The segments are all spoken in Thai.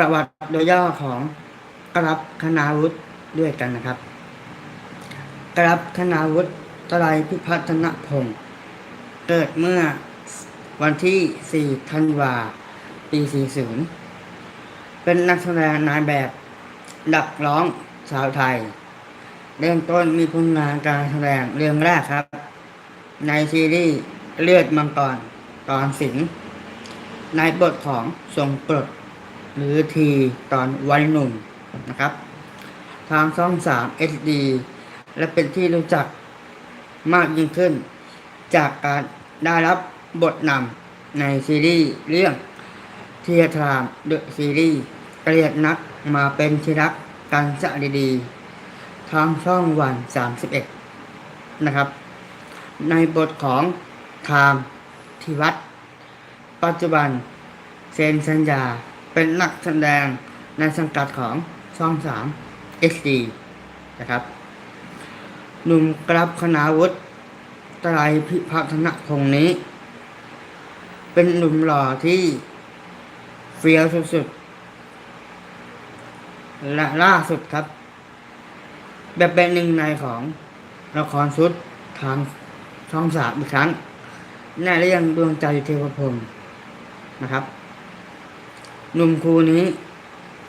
ประวัติโดยย่อของกรับคณาวุฒิด้วยกันนะครับ กรับคณาวุฒิตรัยพิพัฒนพงศ์เกิดเมื่อวันที่ 4 ธันวา ปี 40 เป็นนักแสดงนายแบบดักร้องสาวไทย เริ่มต้นมีผลงานการแสดงเรื่องแรกครับ ในซีรีส์เลือดมังกรตอนสิงในบทของทรงปลด หรือทีตอนวัยหนุ่มนะครับ ทางช่อง3 HD และเป็นที่รู้จักมากยิ่งขึ้น จากการได้รับบทนำในซีรีส์เรื่องเทียทรามเดอะซีรีส์เกลียดนักมาเป็นที่รักกันสะดีๆทางช่องวัน 31 นะครับ ในบทของไทม์ทิวัตปัจจุบันเซ็นสัญญา เป็นนักแสดงในสังกัดของช่อง3 HD นะครับหนุ่มกรับคณาวุฒิไตรพิพัฒนพงนี้ เป็นหนุ่มหล่อที่เฟี้ยวสุดๆและล่าสุดครับ แบบเป็นหนึ่งในของละครชุดทางช่องสามอีกครั้งในเรื่องดวงใจเทวพรมนะครับ หนุ่มครูนี้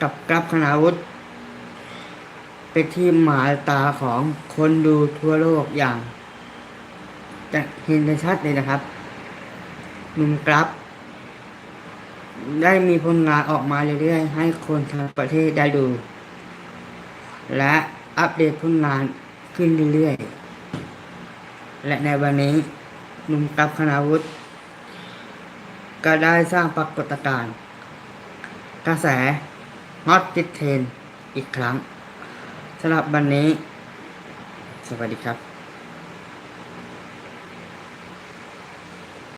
กับกรับคณาวุฒิเป็นที่หมายตาของคนดูทั่วโลกอย่างจะเห็นได้ชัดเลยนะครับหนุ่มกรับ ได้มีผลงานออกมาเรื่อยๆ ให้คนทั้งประเทศได้ดู และอัปเดตผลงานขึ้นเรื่อยๆ และในวันนี้หนุ่มกรับคณาวุฒิก็ได้สร้างปรากฏการณ์ กระแสฮอตติดเทนอีกครั้งสำหรับวันนี้ สวัสดีครับ